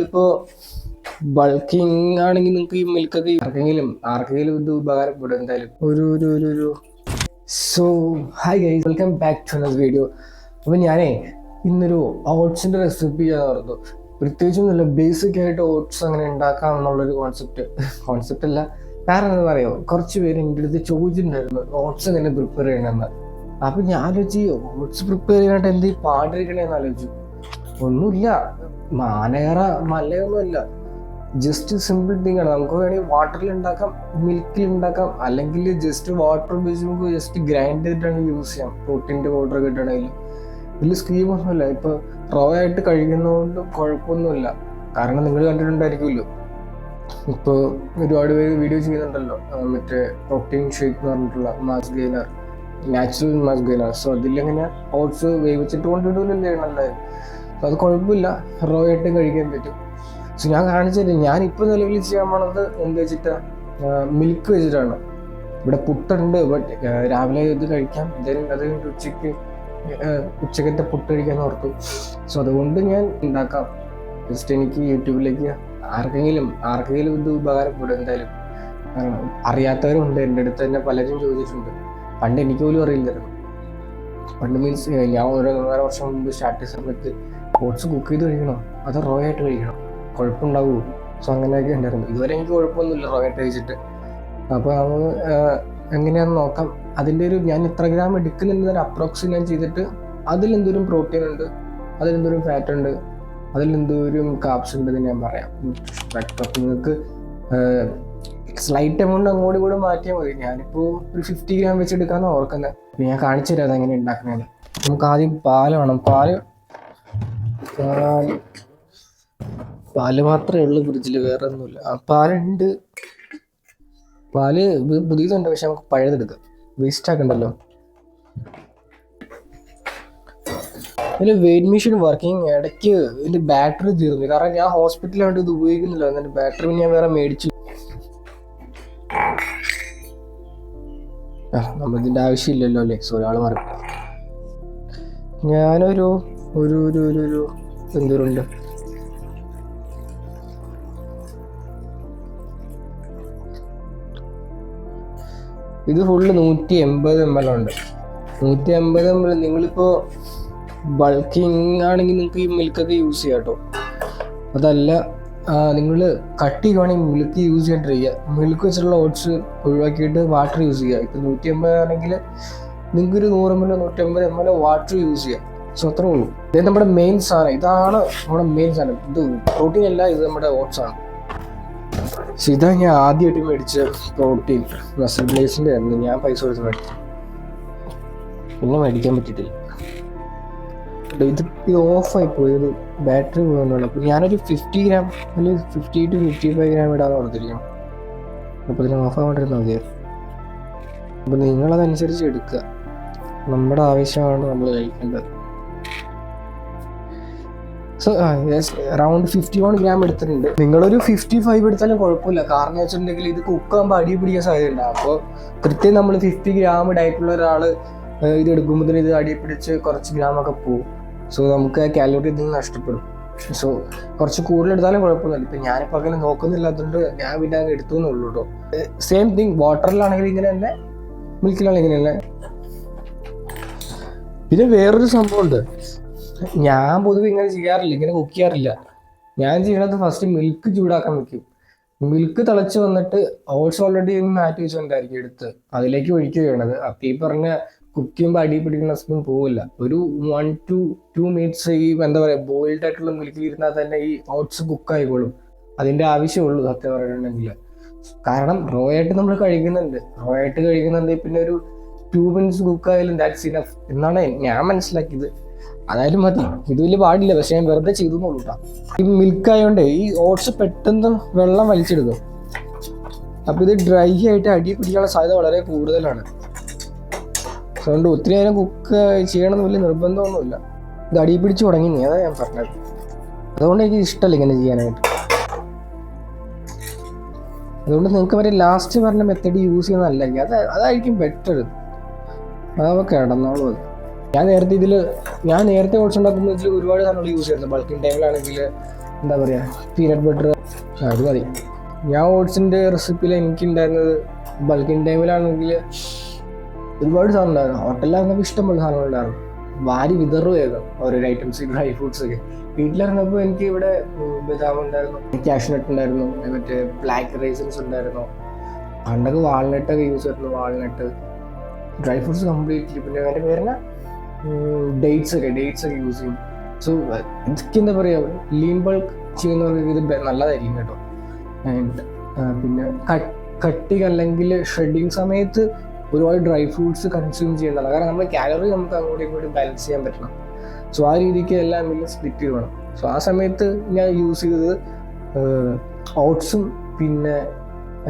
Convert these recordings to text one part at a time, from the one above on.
നിങ്ങളിപ്പോ ബൾക്കിംഗ് ആണെങ്കിൽ നിങ്ങൾക്ക് ഈ മിൽക്കൊക്കെ ആർക്കെങ്കിലും ആർക്കെങ്കിലും ഇത് ഉപകാരപ്പെടും എന്തായാലും. ഒരു ഒരു ഒരു ഒരു. So hi guys welcome back to another video അപ്പോൾ ഞാനേ ഇന്നൊരു ഓട്സിന്റെ റെസിപ്പി ചെയ്യാൻ പറഞ്ഞു നല്ല ബേസിക് ആയിട്ട് ഓട്സ് അങ്ങനെ ഉണ്ടാക്കാം എന്നുള്ളൊരു കോൺസെപ്റ്റ് കോൺസെപ്റ്റ് അല്ല. കാരണം എന്താ പറയുക കുറച്ച് പേര് എന്റെ അടുത്ത് ചോദിച്ചിട്ടുണ്ടായിരുന്നു ഓട്സ് എങ്ങനെ പ്രിപ്പയർ ചെയ്യണമെന്ന്. അപ്പം ഞാൻ ആലോചിച്ച് ഓട്സ് പ്രിപ്പയർ ചെയ്യാനായിട്ട് എന്ത് പാടിരിക്കണേന്ന് ആലോചിച്ചു. ഒന്നുമില്ല. മാനേറ മലയൊന്നുമല്ല. ജസ്റ്റ് സിമ്പിൾ തിങ് ആണ്. നമുക്ക് വേണമെങ്കിൽ വാട്ടറിൽ ഉണ്ടാക്കാം മിൽക്കിൽ ഉണ്ടാക്കാം അല്ലെങ്കിൽ ജസ്റ്റ് വാട്ടർ ഉപയോഗിച്ച് നമുക്ക് ജസ്റ്റ് ഗ്രൈൻഡ് ചെയ്തിട്ടാണ് യൂസ് ചെയ്യാം. പ്രോട്ടീന്റെ പൗഡർ കിട്ടണമെങ്കിൽ വലിയ സ്കീം ഒന്നുമില്ല. ഇപ്പോൾ റോ ആയിട്ട് കഴിക്കുന്നതുകൊണ്ട് കുഴപ്പമൊന്നുമില്ല. കാരണം നിങ്ങൾ കണ്ടിട്ടുണ്ടായിരിക്കുമല്ലോ. ഇപ്പോൾ ഒരുപാട് പേര് വീഡിയോ ചെയ്യുന്നുണ്ടല്ലോ. മറ്റേ പ്രോട്ടീൻ ഷേക്ക് എന്ന് പറഞ്ഞിട്ടുള്ള mass gainer natural mass gainer so അതിലെങ്ങനെ oats വേവിച്ചിട്ട് കൊണ്ടിടൂലല്ലേ നല്ലത് അത് കുഴപ്പമില്ല. റോ ആയിട്ട് കഴിക്കാൻ പറ്റും. സോ ഞാൻ കാണിച്ചില്ല ഞാൻ ഇപ്പോൾ നിലവിൽ ചെയ്യാൻ പോണത് എന്ത് വെച്ചിട്ട്? മിൽക്ക് വെച്ചിട്ടാണ്. ഇവിടെ പുട്ടുണ്ട് ബട്ട് രാവിലെ ഇത് കഴിക്കാം. then അത് കഴിഞ്ഞിട്ട് ഉച്ചയ്ക്ക് ഉച്ചക്കത്തെ പുട്ട് കഴിക്കാൻ ഓർത്തു. സോ അതുകൊണ്ട് ഞാൻ ഉണ്ടാക്കാം. ജസ്റ്റ് എനിക്ക് യൂട്യൂബിലേക്ക് ആർക്കെങ്കിലും ആർക്കെങ്കിലും ഇത് ഉപകാരപ്പെടും എന്തായാലും. കാരണം അറിയാത്തവരുണ്ട് എന്റെ അടുത്ത് തന്നെ പലരും ചോദിച്ചിട്ടുണ്ട്. പണ്ട് എനിക്ക് പോലും അറിയില്ലായിരുന്നു. പണ്ട് മീൻസ് ഞാൻ ഓരോ വർഷം മുമ്പ് സ്റ്റാർട്ട് സമയത്ത് ഓട്സ് കുക്ക് ചെയ്ത് കഴിക്കണോ അത് റോ ആയിട്ട് കഴിക്കണം. കുഴപ്പമുണ്ടാവുമോ സോ അങ്ങനെയൊക്കെ ഉണ്ടായിരുന്നു. ഇതുവരെ എനിക്ക് കുഴപ്പമൊന്നുമില്ല റോ ആയിട്ട് കഴിച്ചിട്ട്. അപ്പോൾ അത് എങ്ങനെയാണെന്ന് നോക്കാം. അതിന്റെ ഒരു ഞാൻ ഇത്ര ഗ്രാം എടുക്കുന്നുണ്ടെന്ന് അപ്രോക്സ് ഞാൻ ചെയ്തിട്ട് അതിലെന്തോരം പ്രോട്ടീൻ ഉണ്ട് അതിലെന്തോരം ഫാറ്റ് ഉണ്ട് അതിലെന്തോരം കാപ്സ് ഉണ്ട് എന്ന് ഞാൻ പറയാം. നിങ്ങൾക്ക് സ്ലൈറ്റ് എമൗണ്ട് അങ്ങോട്ടും കൂടെ മാറ്റിയാൽ മതി. ഞാനിപ്പോൾ ഒരു ഫിഫ്റ്റി ഗ്രാം വെച്ച് എടുക്കാമെന്ന് ഓർക്കുന്നത് ഞാൻ കാണിച്ചു തരാം അതെങ്ങനെ ഉണ്ടാക്കുന്നത് നമുക്ക് ആദ്യം പാൽ വേണം. പാൽ പാൽ പാൽ മാത്രമേ ഉള്ളൂ ഫ്രിഡ്ജിൽ വേറെ ഒന്നുമില്ല ആ പാലുണ്ട്. പാൽ പുതിയതുണ്ട് പക്ഷെ നമുക്ക് പഴയതെടുക്കാം. വേസ്റ്റ് ആക്കണ്ടല്ലോ. ഇതിൽ വെയിറ്റ് മെഷീൻ വർക്കിംഗ് ഇടയ്ക്ക് ഇതിന്റെ ബാറ്ററി തീർന്നു. കാരണം ഞാൻ ഹോസ്പിറ്റലായിട്ട് ഇത് ഉപയോഗിക്കുന്നില്ല. എന്നിട്ട് ബാറ്ററി പിന്നെ ഞാൻ വേറെ മേടിച്ചു. ആ നമ്മൾ ആവശ്യമില്ലല്ലോ അല്ലേ? സോ ഒരാൾ മറക്കും. ഞാനൊരു ഒരു ഒരു ഒരു ഒരു എന്തോരുണ്ട്? ഇത് ഫുള്ള് നൂറ്റി എൺപത് എം എൽ ഉണ്ട്. നൂറ്റി എൺപത് എം എൽ നിങ്ങളിപ്പോൾ ബൾക്കിംഗ് ആണെങ്കിൽ നിങ്ങൾക്ക് ഈ മിൽക്കൊക്കെ യൂസ് ചെയ്യാം കേട്ടോ അതല്ല നിങ്ങൾ കട്ട് ചെയ്യുവാണെങ്കിൽ മിൽക്ക് യൂസ് ചെയ്യാൻ ട്രൈ ചെയ്യുക മിൽക്ക് വെച്ചിട്ടുള്ള ഓട്സ് ഒഴിവാക്കിയിട്ട് വാട്ടർ യൂസ് ചെയ്യുക ഇപ്പം നൂറ്റി എൺപത് ആണെങ്കിൽ നിങ്ങൾക്കൊരു നൂറ് എം എൽ നൂറ്റമ്പത് എം എൽ വാട്ടർ യൂസ് ചെയ്യാം. സോ അത്രേ ഉള്ളൂ. ഇത് നമ്മുടെ മെയിൻ സാധനം. ഇതാണ് നമ്മുടെ മെയിൻ സാധനം. ഇത് പ്രോട്ടീൻ അല്ല ഇത് നമ്മുടെ ഓട്സ് ആണ്. സോ ഇതാ ഞാൻ ആദ്യമായിട്ട് മേടിച്ച പ്രോട്ടീൻ മസിൽ ബ്ലേസിന്റെ ആയിരുന്നു ഞാൻ പൈസ കൊടുത്ത് മേടിച്ചു. പിന്നെ മേടിക്കാൻ പറ്റിയിട്ടില്ല. ഇത് ഇത് ഓഫായി പോയി. ഇത് ബാറ്ററി പോകുന്നുള്ളൂ അപ്പോൾ ഞാനൊരു ഫിഫ്റ്റി ഗ്രാം അല്ലെങ്കിൽ fifty to fifty five gram ഇടാന്ന് കൊടുത്തിരിക്കണം അപ്പോൾ ഇതിന് ഓഫ് ആവാണ്ടിരുന്നാൽ മതിയായിരുന്നു അപ്പോൾ നിങ്ങളതനുസരിച്ച് എടുക്കുക. നമ്മുടെ ആവശ്യമാണ് നമ്മൾ കഴിക്കേണ്ടത്. So around fifty one gram എടുത്തിട്ടുണ്ട്. നിങ്ങളൊരു ഫിഫ്റ്റി ഫൈവ് എടുത്താലും കുഴപ്പമില്ല. കാരണം വെച്ചിട്ടുണ്ടെങ്കിൽ ഇത് കുക്കാകുമ്പോൾ അടി പിടിക്കാൻ സാധ്യതയുണ്ട്. അപ്പോൾ കൃത്യം നമ്മൾ ഫിഫ്റ്റി ഗ്രാം ഡയറ്റുള്ള ഒരാൾ ഇത് എടുക്കുമ്പോൾ ഇത് അടി പിടിച്ച് കുറച്ച് ഗ്രാം ഒക്കെ പോകും സോ നമുക്ക് കാലോറി ഇതിൽ നിന്ന് നഷ്ടപ്പെടും. സോ കുറച്ച് കൂടുതൽ എടുത്താലും കുഴപ്പമൊന്നുമില്ല. ഇപ്പം ഞാനിപ്പോൾ അങ്ങനെ നോക്കുന്നില്ലാത്തതുകൊണ്ട് ഞാൻ പിന്നെ അങ്ങ് എടുത്തു എന്നുള്ളൂ കേട്ടോ സെയിം തിങ് വാട്ടറിലാണെങ്കിൽ ഇങ്ങനെ തന്നെ മിൽക്കിലാണെങ്കിൽ ഇങ്ങനെ തന്നെ. പിന്നെ വേറൊരു സംഭവമുണ്ട്. ഞാൻ പൊതുവെ ഇങ്ങനെ ചെയ്യാറില്ല ഇങ്ങനെ കുക്ക് ചെയ്യാറില്ല. ഞാൻ ചെയ്യണത് ഫസ്റ്റ് മിൽക്ക് ചൂടാക്കാൻ വെക്കും. മിൽക്ക് തിളച്ച് വന്നിട്ട് ഓട്സ് ഓൾറെഡി മാറ്റി വെച്ചുകൊണ്ടായിരിക്കും എടുത്ത്. അതിലേക്ക് ഒഴിക്കുക ചെയ്യണത്. അപ്പം ഈ പറഞ്ഞ കുക്ക് ചെയ്യുമ്പോൾ അടി പിടിക്കുന്ന സ്പൂൺ പോവില്ല. ഒരു വൺ ടു ടു മിനിറ്റ്സ് ഈ എന്താ പറയുക ബോയിൽഡ് ആയിട്ടുള്ള മിൽക്കിൽ ഇരുന്നാൽ തന്നെ ഈ ഓട്സ് കുക്ക് ആയിക്കോളും. അതിന്റെ ആവശ്യമുള്ളൂ സത്യം പറയുന്നുണ്ടെങ്കിൽ കാരണം റോ ആയിട്ട് നമ്മൾ കഴിക്കുന്നുണ്ട്. റോ ആയിട്ട് കഴിക്കുന്നുണ്ട് പിന്നെ ഒരു ടു മിനിറ്റ്സ് കുക്ക് ആയാലും ദാറ്റ്സ് ഇനഫ് എന്നാണ് ഞാൻ മനസ്സിലാക്കിയത്. അതായാലും മതി. ഇത് വലിയ പാടില്ല. പക്ഷെ ഞാൻ വെറുതെ ചെയ്തു ഈ മിൽക്ക് ആയതുകൊണ്ട് ഈ ഓട്സ് പെട്ടെന്ന് വെള്ളം വലിച്ചെടുക്കും. അപ്പൊ ഇത് ഡ്രൈ ആയിട്ട് അടി പിടിക്കാനുള്ള സാധ്യത വളരെ കൂടുതലാണ്. അതുകൊണ്ട് ഒത്തിരി നേരം കുക്ക് ചെയ്യണമെന്ന് വലിയ നിർബന്ധമൊന്നുമില്ല. ഇത് അടി പിടിച്ച് തുടങ്ങി നീ. അതാ ഞാൻ പറഞ്ഞത്. അതുകൊണ്ട് എനിക്ക് ഇഷ്ടമല്ല ഇങ്ങനെ ചെയ്യാനായിട്ട്. അതുകൊണ്ട് നിങ്ങൾക്ക് വരെ ലാസ്റ്റ് പറഞ്ഞ മെത്തേഡ് യൂസ് ചെയ്യുന്നതല്ല അത് അതായിരിക്കും ബെറ്റർ അതാവുമ്പോൾ കിടന്നോളൂ ഞാൻ നേരത്തെ ഇതിൽ ഞാൻ നേരത്തെ ഓട്സ് ഉണ്ടാക്കുമ്പോൾ ഇതിൽ ഒരുപാട് സാധനങ്ങൾ യൂസ് ചെയ്യുന്നു ബൾക്കിംഗ് ടൈമിലാണെങ്കിൽ എന്താ പറയുക പീനട്ട് ബട്ടർ അത് മതി. ഞാൻ ഓട്സിന്റെ എനിക്ക് ഉണ്ടായിരുന്നത് ബൾക്കിൻ ടൈമിലാണെങ്കിൽ ഒരുപാട് സാധനം ഉണ്ടായിരുന്നു. ഹോട്ടലിലായിരുന്നപ്പോൾ ഇഷ്ടംപോലെ സാധനങ്ങളുണ്ടായിരുന്നു വാരി വിതറുമായിരുന്നു ഓരോരോ ഐറ്റംസ് ഡ്രൈ ഫ്രൂട്ട്സ് ഒക്കെ. വീട്ടിലിറങ്ങപ്പോൾ എനിക്ക് ഇവിടെ ബദാം ഉണ്ടായിരുന്നു കാഷ്നട്ട് ഉണ്ടായിരുന്നു മറ്റേ ബ്ലാക്ക് റൈസൻസ് ഉണ്ടായിരുന്നു. പണ്ടൊക്കെ വാൾനട്ടൊക്കെ യൂസ് ചെയ്യുന്നു വാൾനട്ട് ഡ്രൈ ഫ്രൂട്ട്സ് കംപ്ലീറ്റ്ലി പിന്നെ അതിന്റെ പേരിന് ഡേറ്റ്സ് ഒക്കെ ഡേറ്റ്സ് ഒക്കെ യൂസ് ചെയ്യും. സോ ഇതൊക്കെ എന്താ പറയുക ലീൻ ബൾക്ക് ചെയ്യുന്നവർക്ക് ഇത് നല്ലതായിരിക്കും കേട്ടോ. ആൻഡ് പിന്നെ കട്ട് കട്ടിങ് അല്ലെങ്കിൽ ഷെഡിങ് സമയത്ത് ഒരുപാട് ഡ്രൈ ഫ്രൂട്ട്സ് കൺസ്യൂം ചെയ്യേണ്ടതാണ്. കാരണം നമ്മുടെ കാലറി നമുക്ക് അങ്ങോട്ടും ഇങ്ങോട്ടും ബാലൻസ് ചെയ്യാൻ പറ്റണം. സോ ആ രീതിക്ക് എല്ലാം ഇന്ന് സ്പ്ലിറ്റ് ചെയ്യണം. സോ ആ സമയത്ത് ഞാൻ യൂസ് ചെയ്തത് ഓട്സും പിന്നെ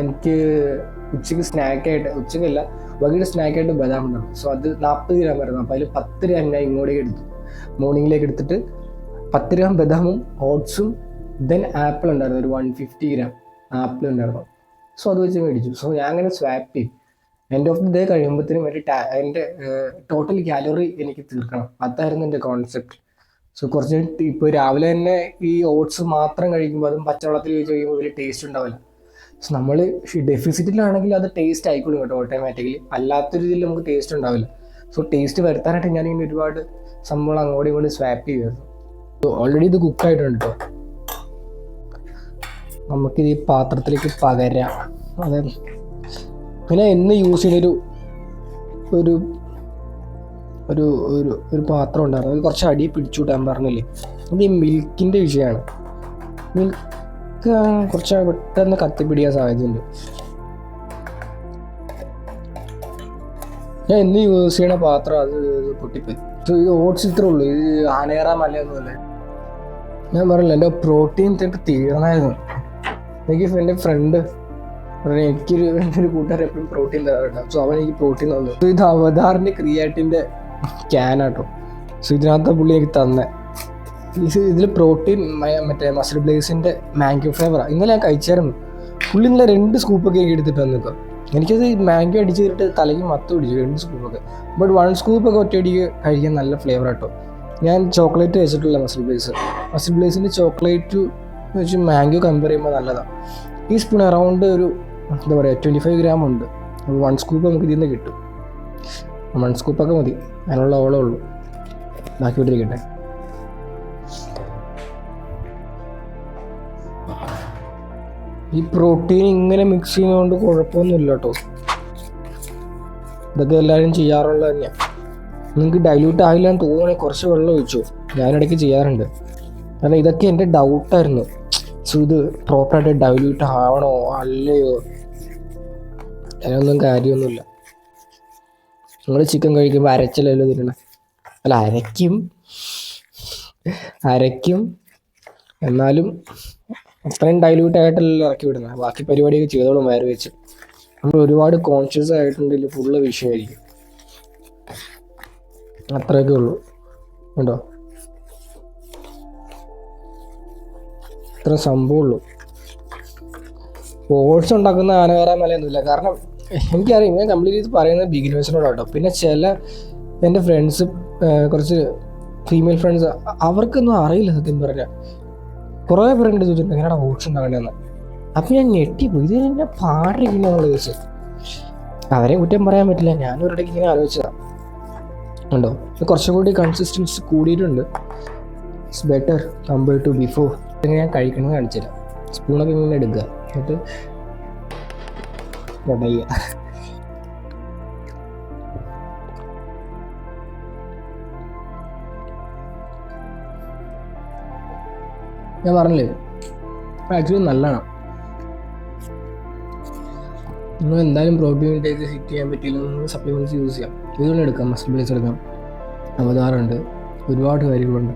എനിക്ക് ഉച്ചയ്ക്ക് സ്നാക്കായിട്ട് ഉച്ചയ്ക്കല്ല വൈകിട്ട് സ്നാക്കായിട്ട് ബദാം ഉണ്ടാവും സോ അത് നാൽപ്പത് ഗ്രാം വരുന്നു അപ്പോൾ അതിൽ പത്ത് ഗ്രാം ഞാൻ ഇങ്ങോട്ടേക്ക് എടുത്തു. മോർണിംഗിലേക്ക് എടുത്തിട്ട് പത്ത് ഗ്രാം ബദാമും ഓട്സും ദെൻ ആപ്പിൾ ഉണ്ടായിരുന്നു. ഒരു വൺ ഫിഫ്റ്റി ഗ്രാം ആപ്പിൾ ഉണ്ടായിരുന്നു. സോ അത് വെച്ച് മേടിച്ചു. സോ ഞാൻ അങ്ങനെ സ്വാപ്പ് ചെയ്യും എൻഡ് ഓഫ് ദി ഡേ കഴിയുമ്പോഴത്തേനും ഒരു ടാ എന്റെ ടോട്ടൽ കാലറി എനിക്ക് തീർക്കണം. അതായിരുന്നു എന്റെ കോൺസെപ്റ്റ് സോ കുറച്ച് ഇപ്പോൾ രാവിലെ തന്നെ ഈ ഓട്സ് മാത്രം കഴിക്കുമ്പോൾ അതും പച്ചവെള്ളത്തിൽ വെച്ച് കഴിയുമ്പോൾ വലിയ ടേസ്റ്റ് ഉണ്ടാവില്ല. സോ നമ്മൾ ഡെഫിസിറ്റിലാണെങ്കിൽ അത് ടേസ്റ്റ് ആയിക്കോളും കേട്ടോ ഓട്ടോമാറ്റിക്കലി അല്ലാത്തൊരു ഇതിൽ നമുക്ക് ടേസ്റ്റ് ഉണ്ടാവില്ല. സോ ടേസ്റ്റ് വരുത്താനായിട്ട് ഞാനിങ്ങനെ ഒരുപാട് സംഭവം അങ്ങോട്ടും ഇങ്ങോട്ടും സ്വാപ്പ് ചെയ്യുമായിരുന്നു സോ ഓൾറെഡി ഇത് കുക്കായിട്ടുണ്ട് കേട്ടോ നമുക്കിത് ഈ പാത്രത്തിലേക്ക് പകരാം. അതെ. പിന്നെ എന്ന് യൂസ് ചെയ്യുന്നൊരു ഒരു ഒരു ഒരു ഒരു പാത്രം ഉണ്ടായിരുന്നു. അത് കുറച്ച് അടി പിടിച്ചു വിട്ടാൻ പറഞ്ഞില്ലേ? അത് ഈ മിൽക്കിന്റെ വിഷയമാണ്. മിൽക്ക് കുറച്ച് പെട്ടെന്ന് കത്തിപ്പിടിക്കാൻ സാധ്യതയുണ്ട്. ഞാൻ എന്ന് യൂസ് ചെയ്യണ പാത്രം അത് പൊട്ടിപ്പോയി. ഇത് ഓട്സ് ഇത്രേ ഉള്ളൂ. ഇത് ആനേറ മലയൊന്നുമല്ല. ഞാൻ പറഞ്ഞില്ല എന്റെ പ്രോട്ടീൻ തിട്ട് തീർന്നായിരുന്നു. എനിക്ക് എന്റെ ഫ്രണ്ട് എനിക്കൊരു എന്റെ ഒരു കൂട്ടുകാരൻ എപ്പോഴും പ്രോട്ടീൻ തരാറുണ്ട്. സോ അവൻ എനിക്ക് പ്രോട്ടീൻ തന്നു. ഇത് അവതാറിന്റെ ക്രിയാറ്റിന്റെ ക്യാനാട്ടോ സോ ഇതിനകത്ത് പുള്ളി എനിക്ക് തന്നെ. ഇത് ഇതിൽ പ്രോട്ടീൻ മറ്റേ മസിൽ ബ്ലേസിന്റെ മാംഗോ ഫ്ലേവറാണ് ഇന്നലെ ഞാൻ കഴിച്ചായിരുന്നു. പുള്ളി ഇന്നലെ രണ്ട് സ്കൂപ്പൊക്കെ എടുത്തിട്ട് വന്നിപ്പോൾ എനിക്കത് മാംഗോ അടിച്ച് കയറിയിട്ട് തലയ്ക്ക് മത്ത് പിടിച്ചു രണ്ട് സ്കൂപ്പൊക്കെ ബട്ട് വൺ സ്കൂപ്പൊക്കെ ഒറ്റയടിക്ക് കഴിക്കാൻ നല്ല ഫ്ലേവർ കേട്ടോ ഞാൻ ചോക്ലേറ്റ് വെച്ചിട്ടുള്ള മസിൽ ബ്ലേസ് മസിൽ ബ്ലേസിന്റെ ചോക്ലേറ്റ് വെച്ച് മാംഗോ കമ്പയർ ചെയ്യുമ്പോൾ നല്ലതാണ് ഈ സ്പൂൺ അറൗണ്ട് ഒരു എന്താ പറയുക ട്വന്റി ഫൈവ് ഗ്രാം ഉണ്ട് വൺ സ്കൂപ്പ് നമുക്ക് ഇതിൽ നിന്ന് കിട്ടും. വൺ സ്കൂപ്പൊക്കെ മതി. അതിനുള്ള ഓളേ ഉള്ളൂ. ബാക്കി വിട്ടിരിക്കട്ടെ ഈ പ്രോട്ടീൻ ഇങ്ങനെ മിക്സ് ചെയ്യുന്നതുകൊണ്ട് കുഴപ്പമൊന്നുമില്ല കേട്ടോ ഇതൊക്കെ എല്ലാവരും ചെയ്യാറുള്ളത് തന്നെയാണ് നിങ്ങൾക്ക് ഡൈല്യൂട്ട് ആയില്ല എന്ന് തോന്നുകയാണെങ്കിൽ കുറച്ച് വെള്ളം ഒഴിച്ചു. ഞാനിടയ്ക്ക് ചെയ്യാറുണ്ട്. കാരണം ഇതൊക്കെ എന്റെ ഡൗട്ടായിരുന്നു സോ ഇത് പ്രോപ്പറായിട്ട് ഡൈല്യൂട്ട് ആവണോ അല്ലയോ? അതിനൊന്നും കാര്യമൊന്നുമില്ല. നിങ്ങൾ ചിക്കൻ കഴിക്കുമ്പോൾ അരച്ചല്ലോ തിന്നണേ? അല്ല അരയ്ക്കും. അരയ്ക്കും. എന്നാലും അത്രയും ഡൈല്യൂട്ട് ആയിട്ടല്ല ഇറക്കി വിടുന്നത് ബാക്കി പരിപാടിയൊക്കെ ചെയ്തോളും വയറ് വെച്ച്. നമ്മൾ ഒരുപാട് കോൺഷ്യസ് ആയിട്ടുണ്ടെങ്കിൽ ഫുള്ള് വിഷയമായിരിക്കും അത്രയൊക്കെ ഉള്ളൂ. ഉണ്ടോ? ഇത്ര സംഭവമുള്ളൂ ഫോഴ്സ് ഉണ്ടാക്കുന്ന ആന കയറാൻ മലയൊന്നുമില്ല കാരണം എനിക്കറിയാം ഞാൻ കംപ്ലീറ്റ് ചെയ്ത് പറയുന്നത് ബിഗിനേഴ്സിനോട് കേട്ടോ പിന്നെ ചില എന്റെ ഫ്രണ്ട്സ് കുറച്ച് ഫീമെയിൽ ഫ്രണ്ട്സ് അവർക്കൊന്നും അറിയില്ല സത്യം പറഞ്ഞാൽ കുറേ പേരുണ്ട് ചോദിച്ചിട്ടുണ്ട് എങ്ങനെയാണ് ഓട്സ് ഉണ്ടാകേണ്ടതെന്ന് അപ്പം ഞാൻ ഞെട്ടിപ്പോയി. ഇത് എന്നെ പാടിരിക്കുന്നുള്ള ചോദിച്ചത് അവരെ കുറ്റം പറയാൻ പറ്റില്ല. ഞാൻ ഒരിടയ്ക്ക് ഇങ്ങനെ ആലോചിച്ചതാണ് ഉണ്ടോ കുറച്ചും കൂടി കൺസിസ്റ്റൻസി കൂടിയിട്ടുണ്ട്. It's better compare to before ഇങ്ങനെ ഞാൻ കഴിക്കണമെന്ന് കാണിച്ചില്ല സ്പൂണൊക്കെ ഇങ്ങനെ എടുക്കുക. എന്നിട്ട് ഇടയ്യ ഞാൻ പറഞ്ഞില്ലേ? ആക്ച്വലി നല്ലതാണ് നിങ്ങൾ എന്തായാലും പ്രോട്ടീൻ ഇൻടേക്ക് ഹിറ്റ് ചെയ്യാൻ പറ്റിയില്ല. നിങ്ങൾ സപ്ലിമെന്റ്സ് യൂസ് ചെയ്യാം. ഇതുകൊണ്ട് എടുക്കാം മസിൽ ബ്ലേസ് എടുക്കാം. അവതാറുണ്ട്. ഒരുപാട് കാര്യങ്ങളുണ്ട്.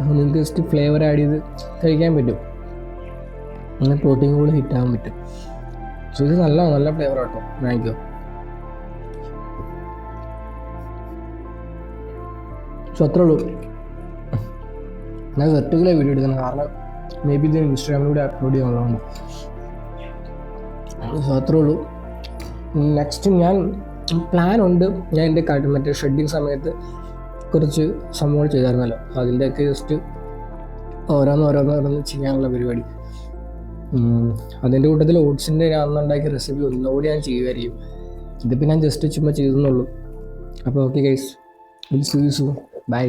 നിങ്ങൾക്ക് ജസ്റ്റ് ഫ്ലേവർ ആഡ് ചെയ്ത് കഴിക്കാൻ പറ്റും. അങ്ങനെ പ്രോട്ടീൻ കൂടെ ഹിറ്റ് ആകാൻ പറ്റും. സോ ഇത് നല്ല നല്ല ഫ്ലേവർ ആട്ടോ. മാംഗോ സോ അത്രേ ഉള്ളൂ. ഞാൻ വെർട്ടിക്കലായി വീഡിയോ എടുക്കുന്നത്. കാരണം മേ ബി ഇത് ഇൻസ്റ്റാഗ്രാമിലൂടെ അപ്ലോഡ് ചെയ്യാനുള്ളതാണ് സോ അത്രേ ഉള്ളൂ. നെക്സ്റ്റ് ഞാൻ പ്ലാൻ ഉണ്ട്. ഞാൻ എന്റെ കാര്യം മറ്റേ ഷെഡിങ് സമയത്ത് കുറച്ച് സംഭവങ്ങൾ ചെയ്തായിരുന്നല്ലോ. അതിന്റെയൊക്കെ ജസ്റ്റ് ഓരോന്ന് ഓരോന്ന് ഓരോന്ന് ചെയ്യാനുള്ള പരിപാടി. അതിന്റെ കൂട്ടത്തിൽ ഓട്സിന്റെ ഞാൻ അന്നുണ്ടാക്കിയ റെസിപ്പി ഒന്നുകൂടി ഞാൻ ചെയ്യുമായിരിക്കും. ഇതിപ്പോൾ ഞാൻ ജസ്റ്റ് ചുമ്മാ ചെയ്തെന്നുള്ളൂ അപ്പോൾ okay guys will you bye